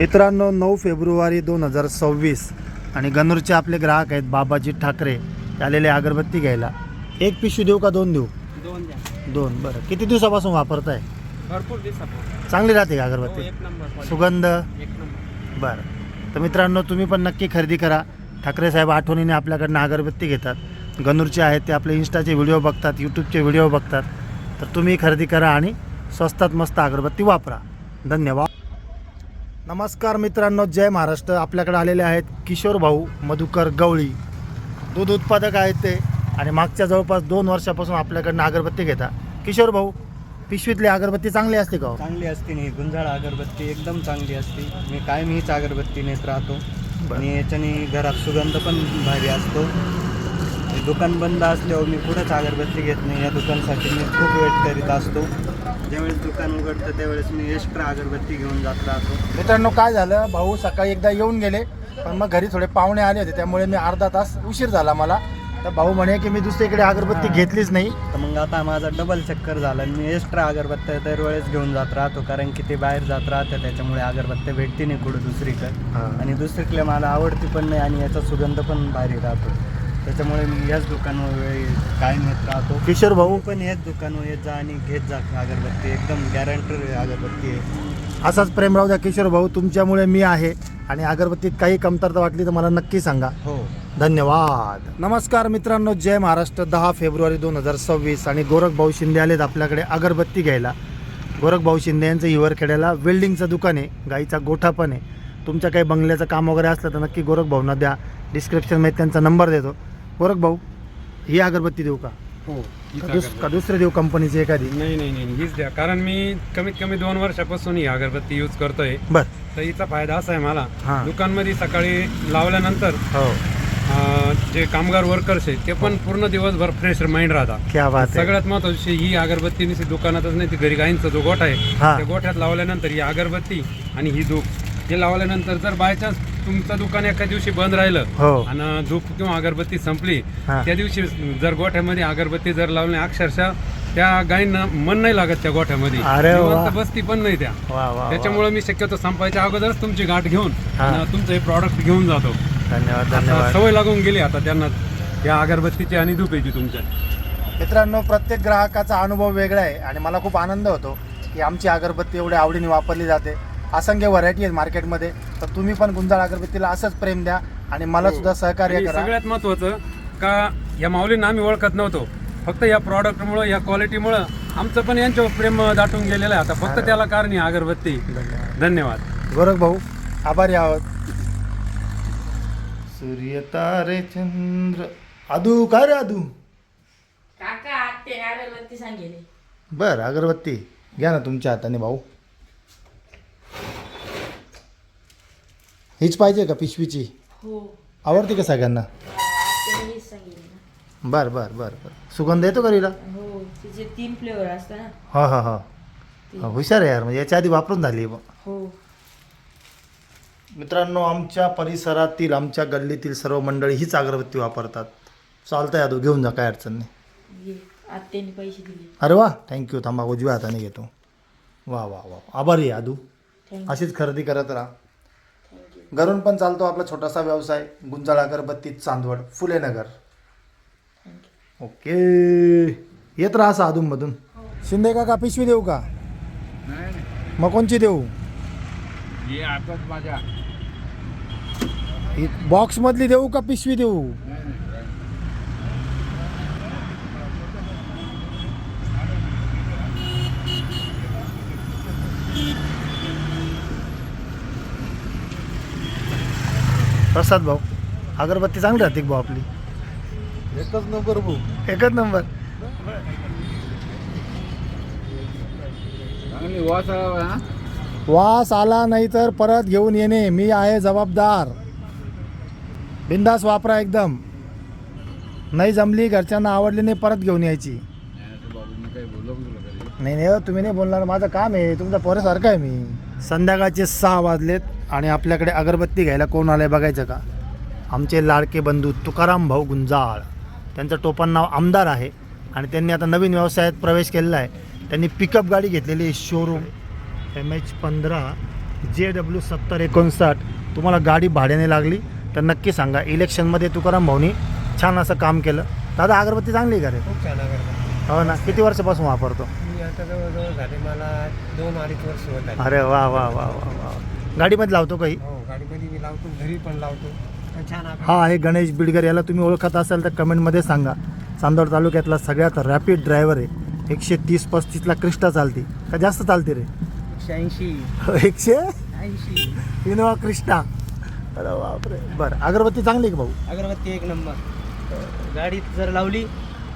मित्रांनो नऊ फेब्रुवारी दोन हजार सव्वीस आणि गणूरचे आपले ग्राहक आहेत बाबाजी ठाकरे. ते आलेले अगरबत्ती घ्यायला. एक पिशवी देऊ का दोन देऊ? दोन द्या. दोन बरं. किती दिवसापासून वापरताय? भरपूर चांगली राहते का हो अगरबत्ती एक नंबर सुगंध? एक नंबर. बरं. तर मित्रांनो तुम्ही पण नक्की खरेदी करा. ठाकरे साहेब आठवणीने आपल्याकडनं अगरबत्ती घेतात. गणूरचे आहेत ते आपले इंस्टाचे व्हिडिओ बघतात यूट्यूबचे व्हिडिओ बघतात. तर तुम्ही खरेदी करा आणि स्वस्तात मस्त अगरबत्ती वापरा. धन्यवाद. नमस्कार मित्रांनो जय महाराष्ट्र. आपल्याकडे आलेले आहेत किशोर भाऊ मधुकर गवळी. दूध उत्पादक आहेत ते आणि मागच्या जवळपास दोन वर्षापासून आपल्याकडनं अगरबत्ती घेता किशोर भाऊ पिशवीतली अगरबत्ती चांगली असते का हो? चांगली असते नाही गुंजाळ अगरबत्ती एकदम चांगली असते. मी कायम हीच अगरबत्ती नेत राहतो. आणि याच्याने घरात सुगंध पण भारी असतो. दुकान बंद असल्यावर मी कुठंच अगरबत्ती घेत नाही. या दुकानसाठी मी खूप वेट करीत असतो. ज्यावेळेस दुकान उघडतं त्यावेळेस मी एक्स्ट्रा अगरबत्ती घेऊन जात राहतो. मित्रांनो काय झालं? भाऊ सकाळी एकदा येऊन गेले पण मग घरी थोडे पाहुणे आले होते त्यामुळे मी अर्धा तास उशीर झाला मला. तर भाऊ म्हणे की मी दुसरीकडे अगरबत्ती. घेतलीच नाही. तर मग आता माझा डबल चक्कर झाला. मी एक्स्ट्रा अगरबत्त्या दरवेळेस घेऊन जात राहतो कारण की ते बाहेर जात राहतं त्याच्यामुळे अगरबत्त्या भेटते नाही कुठं दुसरीकडे. आणि दुसरीकडे मला आवडती पण नाही आणि याचा सुगंध पण भारी राहतो. त्याच्यामुळे मी याच दुकानावर कायम येत राहतो. किशोर भाऊ? पण याच दुकानावर येत जा आणि घेत जा अगरबत्ती. एकदम गॅरंटर अगरबत्ती आहे. असाच प्रेम राहू द्या किशोर भाऊ तुमच्यामुळे मी आहे आणि अगरबत्तीत काही कमतरता वाटली तर मला नक्की सांगा. हो. धन्यवाद. नमस्कार मित्रांनो जय महाराष्ट्र दहा फेब्रुवारी दोन हजार सव्वीस आणि गोरख भाऊ शिंदे आलेत आपल्याकडे अगरबत्ती घ्यायला. गोरख भाऊ शिंदे यांचं हिवरखेड्याला वेल्डिंगचं दुकान आहे गाईचा गोठा पण आहे. तुमचं काही बंगल्याचं काम वगैरे असलं तर नक्की गोरख भाऊंना द्या. डिस्क्रिप्शनमध्ये त्यांचा नंबर देतो. गोरख भाऊ ही अगरबत्ती देऊ का? हो हीच का दुस- अगरबत्ती. का दुसरे देऊ कंपनीची एखादी? नाही नाही नाही हीच द्या. कारण मी कमीत कमी दोन वर्षापासून ही अगरबत्ती यूज करतोय. बर. तर हिचा फायदा असा आहे मला. हां. दुकानमध्ये सकाळी लावल्यानंतर हो. अं, जे कामगार वर्कर्स आहेत ते पण पूर्ण दिवसभर फ्रेश माइंड राहतात. क्या बात आहे. सगळ्यात महत्वाची ही अगरबत्ती नुसती दुकानातच नाही ती घरी गाईंचा जो गोठा आहे हा. त्या गोठ्यात लावल्यानंतर ही अगरबत्ती आणि ही धूप. हे लावल्यानंतर जर बाय चान्स तुमचं दुकान एका दिवशी बंद राहिलं हो. आणि धूप किंवा अगरबत्ती संपली हा. त्या दिवशी जर गोठ्यामध्ये अगरबत्ती जर लावली अक्षरशः त्या गायींना मन नाही लागत त्या गोठ्यामध्ये. अरे वा. जिवंत बसती पण नाही त्या. वा वा, वा. त्याच्यामुळे मी शक्यतो संपायच्या अगोदरच तुमची गाठ घेऊन हा. आणि तुमचं हे प्रॉडक्ट घेऊन जातो. धन्यवाद आता धन्यवाद. सवय लागून गेली आता त्यांना या अगरबत्तीची आणि धुपेची तुमच्या. मित्रांनो प्रत्येक ग्राहकाचा अनुभव वेगळा आहे आणि मला खूप आनंद होतो की आमची अगरबत्ती एवढ्या आवडीने वापरली जाते. असंख्य व्हरायटी आहेत मार्केटमध्ये तर तुम्ही पण गुंजाळ अगरबत्तीला असंच प्रेम द्या आणि मला सुद्धा सहकार्य करा. सगळ्यात महत्वाचं का या माऊलींना आम्ही ओळखत नव्हतो. फक्त या प्रॉडक्टमुळं या क्वालिटीमुळं आमचं पण यांच्यावर प्रेम दाटून गेलेलं आहे आता. फक्त त्याला कारण ही अगरबत्ती. धन्यवाद. गोरख भाऊ आभारी आहोत. सूर्य तारे चंद्र आदू काय रे आदू काका आत्ते अगरबत्ती सांगेले. बर अगरबत्ती. घ्या ना तुमच्या हाताने भाऊ. हीच पाहिजे का पिशवीची? हो. आवडते का सगळ्यांना? सांगितले बर बर बर बर. सुगंध येतो का रीला हो तिचे तीन फ्लेवर असतात ना. हा हा हा. हा, हुशार आहे यार म्हणजे याच्या आधी वापरून झाली आहे बुवा. हो. मित्रांनो आमच्या परिसरातील आमच्या गल्लीतील सर्व मंडळी हीच अगरबत्ती वापरतात. चालतंय आदू घेऊन जा काय अडचण नाही. ये आत्याने पैसे दिले. अरे वा थँक्यू थांबा उजव्या हाताने घेतो. वा वा वा आभारी आहे आदू थँक्यू अशीच खरेदी करत राहा. घरून पण चालतो आपला छोटासा व्यवसाय गुंजाळ अगरबत्ती चांदवड फुले नगर ओके. येत राहा असं अधूनमधून शिंदे का पिशवी देऊ का? मग कोणची देऊ? ही बॉक्स मधली देऊ का पिशवी देऊ? प्रसाद भाऊ. अगरबत्ती चांगली राहते भाऊ आपली. एकच नंबर भाऊ. एकच नंबर. चांगली वास वास आला नाही तर परत घेऊन येणे. मी आहे जबाबदार. बिंदास वापरा एकदम. नाही जमली घरच्यांना आवडली नाही परत घेऊन यायची. नाही नाही हो, तुम्ही नाही बोलणार. माझं काम आहे. तुमचा पोरासारखं आहे मी. संध्याकाळचे सहा वाजलेत. आणि आपल्याकडे अगरबत्ती घ्यायला कोण आलंय बघायचं का? आमचे लाडके बंधू तुकाराम भाऊ गुंजाळ. त्यांचं टोपण नाव आमदार आहे आणि त्यांनी आता नवीन व्यवसायात प्रवेश केलेला आहे. त्यांनी पिकअप गाडी घेतलेली आहे शोरूम एम एच पंधरा जे डब्ल्यू सत्तर एकोणसाठ. तुम्हाला गाडी भाड्याने लागली. तर नक्की सांगा इलेक्शनमध्ये तुकाराम भाऊनी छान असं काम केलं. दादा अगरबत्ती चांगली आहे का रे? खूप छान अगरबत्ती. हो ना. किती वर्षापासून वापरतो? मी आता जवळजवळ झाले मला दोन अडीच वर्ष होत आले अरे वा वा वा वा. गाडीमध्ये लावतो काही. हो गाडीमध्ये मी लावतो घरी पण लावतो. पण छान अगरबत्ती. हा आहे गणेश बिडकर याला तुम्ही ओळखत असाल तर कमेंटमध्ये सांगा. चांदोड तालुक्यातला सगळ्यात रॅपिड ड्रायव्हर आहे. एकशे तीस पस्तीसला क्रिस्टा चालते. का जास्त चालते रे? एकशे ऐंशी. एकशे? ऐंशी. Innova Crysta. अरे बापरे. बरं अगरबत्ती चांगली आहे का भाऊ? अगरबत्ती एक नंबर. गाडीत जर लावली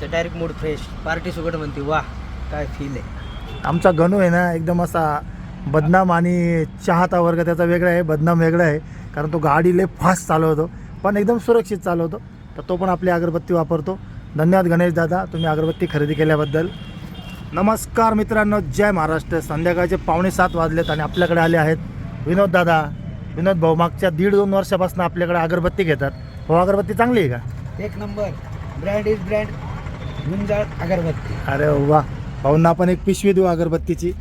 तर डायरेक्ट मूड फ्रेश पार्टी सुगट म्हणते वा काय फील आहे. आमचा गणू आहे ना एकदम असा बदनाम आणि चाहता वर्ग त्याचा वेगळा आहे बदनाम वेगळा आहे कारण तो गाडी लय फास्ट चालवतो पण एकदम सुरक्षित चालवतो. तर तो पण आपली अगरबत्ती वापरतो. धन्यवाद गणेश दादा तुम्ही अगरबत्ती खरेदी केल्याबद्दल. नमस्कार मित्रांनो जय महाराष्ट्र. संध्याकाळचे पावणे सात वाजलेत आणि आपल्याकडे आले आहेत विनोद दादा. विनोद भाऊ मागच्या दीड दोन वर्षापासून आपल्याकडे अगरबत्ती घेतात. हो अगरबत्ती चांगली आहे का? एक number. Brand is brand Gunjal अगरबत्ती. अरे वा. भाऊंना आपण एक पिशवी देऊ अगरबत्तीची.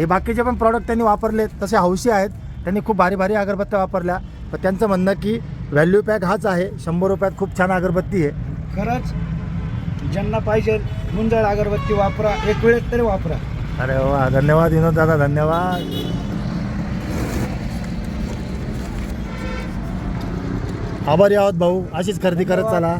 हे बाकीचे पण प्रॉडक्ट त्यांनी वापरले तसे हौशी आहेत. त्यांनी खूप भारी भारी अगरबत्त्या वापरल्या. पण त्यांचं म्हणणं की व्हॅल्यू पॅक हाच आहे. शंभर रुपयात खूप छान अगरबत्ती आहे. खरंच ज्यांना पाहिजे गुंजाळ अगरबत्ती वापरा एक वेळेस तरी वापरा. अरे वा धन्यवाद विनोद दादा धन्यवाद. आभारी आहोत भाऊ अशीच खरेदी करत चला.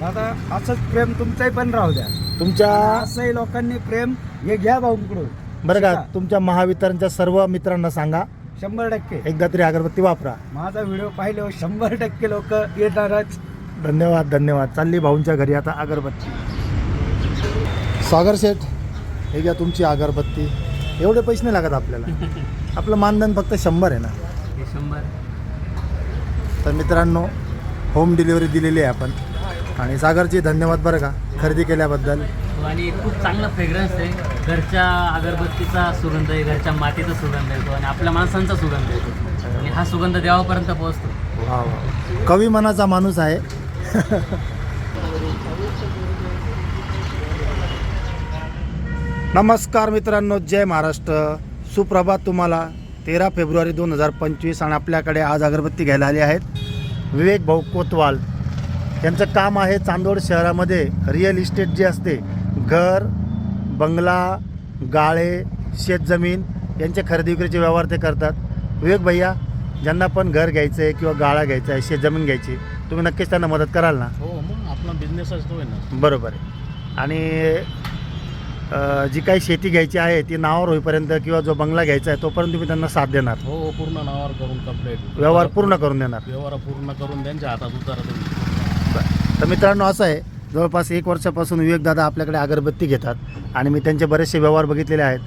दादा असंच प्रेम तुमचंही पण राहू द्या. तुमच्या असंही लोकांनी प्रेम हे घ्या भाऊंकडून बरं का. तुमच्या महावितरणच्या सर्व मित्रांना सांगा. शंभर टक्के. एकदा तरी अगरबत्ती वापरा. माझा व्हिडिओ पाहिल्यावर शंभर टक्के लोक येणारच. धन्यवाद धन्यवाद. चालली भाऊंच्या घरी आता अगरबत्ती. सागर शेठ हे घ्या तुमची अगरबत्ती. एवढे पैसे नाही लागत आपल्याला. आपलं मानधन फक्त शंभर आहे ना? शंभर. तर मित्रांनो होम डिलिव्हरी दिलेली आहे आपण. आणि सागरची धन्यवाद बरं का खरेदी केल्याबद्दल. आणि खूप चांगला फ्रेग्रन्स आहे. घरच्या अगरबत्तीचा सुगंध आहे घरच्या मातीचा सुगंध येतो आणि आपल्या माणसांचा सुगंध येतो. आणि हा सुगंध देवापर्यंत पोहोचतो. वा वा. कवी मनाचा माणूस आहे. नमस्कार मित्रांनो जय महाराष्ट्र. सुप्रभात तुम्हाला. तेरा फेब्रुवारी दोन हजार पंचवीस आणि आपल्याकडे आज अगरबत्ती घ्यायला आली आहेत. विवेक भाऊ कोतवाल. यांचं काम आहे चांदोड शहरामध्ये रिअल इस्टेट जे असते घर बंगला गाळे शेतजमीन यांचे खरेदी विक्रीचे व्यवहार ते करतात. विवेक भैया ज्यांना पण घर घ्यायचं आहे किंवा गाळा घ्यायचा आहे शेतजमीन घ्यायची तुम्ही नक्कीच त्यांना मदत कराल ना? हो मग आपला बिझनेसच तो आहे ना. बरोबर आहे. आणि अ, जी काही शेती घ्यायची आहे ती नावावर होईपर्यंत किंवा जो बंगला घ्यायचा आहे तोपर्यंत तुम्ही त्यांना साथ देणार. हो पूर्ण नावावर करून कंप्लेंट व्यवहार पूर्ण करून देणार. व्यवहार पूर्ण करून त्यांच्या हातात उतारा तुम्ही. तर मित्रांनो असं आहे. जवळपास एक वर्षापासून विवेकदादा आपल्याकडे अगरबत्ती घेतात आणि मी त्यांचे बरेचसे व्यवहार बघितलेले आहेत.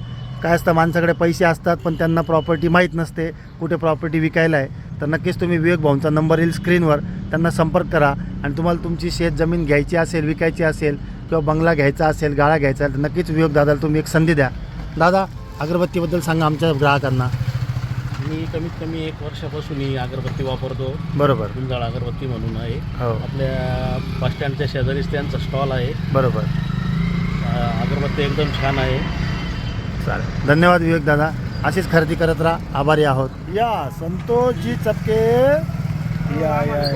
काय असतं माणसाकडे पैसे असतात पण त्यांना प्रॉपर्टी माहीत नसते कुठे प्रॉपर्टी विकायला आहे. तर नक्कीच तुम्ही विवेक भाऊंचा नंबर येईल स्क्रीनवर त्यांना संपर्क करा आणि तुम्हाला तुमची शेत जमीन घ्यायची असेल विकायची असेल किंवा बंगला घ्यायचा असेल गाळा घ्यायचा असेल तर नक्कीच विवेक दादाला तुम्ही एक संधी द्या. दादा अगरबत्तीबद्दल सांगा आमच्या ग्राहकांना. मी कमीत कमी एक वर्षापासून ही अगरबत्ती वापरतो. बरोबर. गुंजाळ अगरबत्ती म्हणून आहे. हो. आपल्या बस स्टँडच्या शेजारीच त्यांचा स्टॉल आहे. बरोबर. अं, अगरबत्ती एकदम छान आहे. चालेल. धन्यवाद विवेक दादा. अशीच खरेदी करत राहा. आभारी आहोत. या संतोषजी चपके. या या.